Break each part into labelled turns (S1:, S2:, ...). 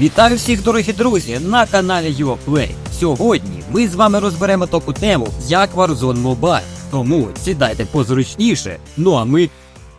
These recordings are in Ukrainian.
S1: Вітаю всіх дорогі друзі на каналі UAPlay. Сьогодні ми з вами розберемо таку тему, як Warzone Mobile. Тому сідайте позручніше, ну а ми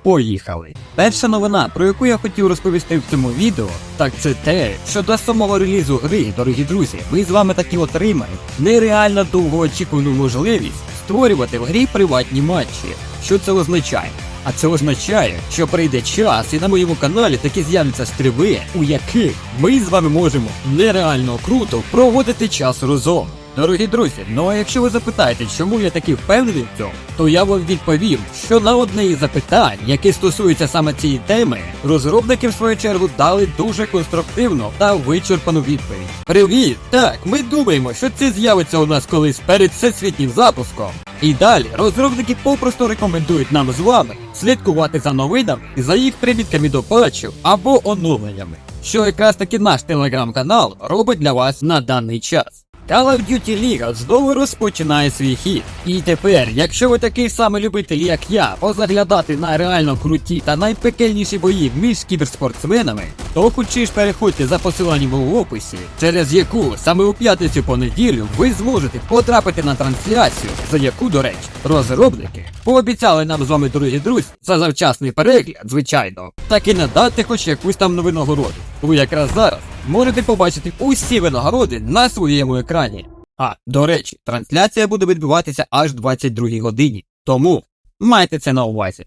S1: поїхали. Перша новина, про яку я хотів розповісти в цьому відео, так це те, що до самого релізу гри, дорогі друзі, ми з вами таки отримаємо нереально довгоочікувану можливість створювати в грі приватні матчі. Що це означає? А це означає, що прийде час, і на моєму каналі таки з'являться стріми, у яких ми з вами можемо нереально круто проводити час разом. Дорогі друзі, ну а якщо ви запитаєте, чому я такий впевнений в цьому, то я вам відповім, що на одне із запитань, які стосуються саме цієї теми, розробники в свою чергу дали дуже конструктивну та вичерпану відповідь. Привіт! Так, ми думаємо, що це з'явиться у нас колись перед всесвітнім запуском. І далі розробники попросту рекомендують нам з вами слідкувати за новинами, за їх примітками до патчів або оновленнями, що якраз таки наш телеграм-канал робить для вас на даний час. Call of Duty League знову розпочинає свій хід. І тепер, якщо ви такий самий любитель, як я, позаглядати на реально круті та найпекельніші бої між кіберспортсменами, то хочеш переходьте за посиланням у описі, через яку саме у п'ятницю по неділю ви зможете потрапити на трансляцію, за яку, до речі, розробники пообіцяли нам з вами, дорогі друзі, за завчасний перегляд, звичайно, так і надати хоч якусь там нову нагороду. Ви якраз зараз можете побачити усі винагороди на своєму екрані. А, до речі, трансляція буде відбуватися аж 22 годині. Тому майте це на увазі.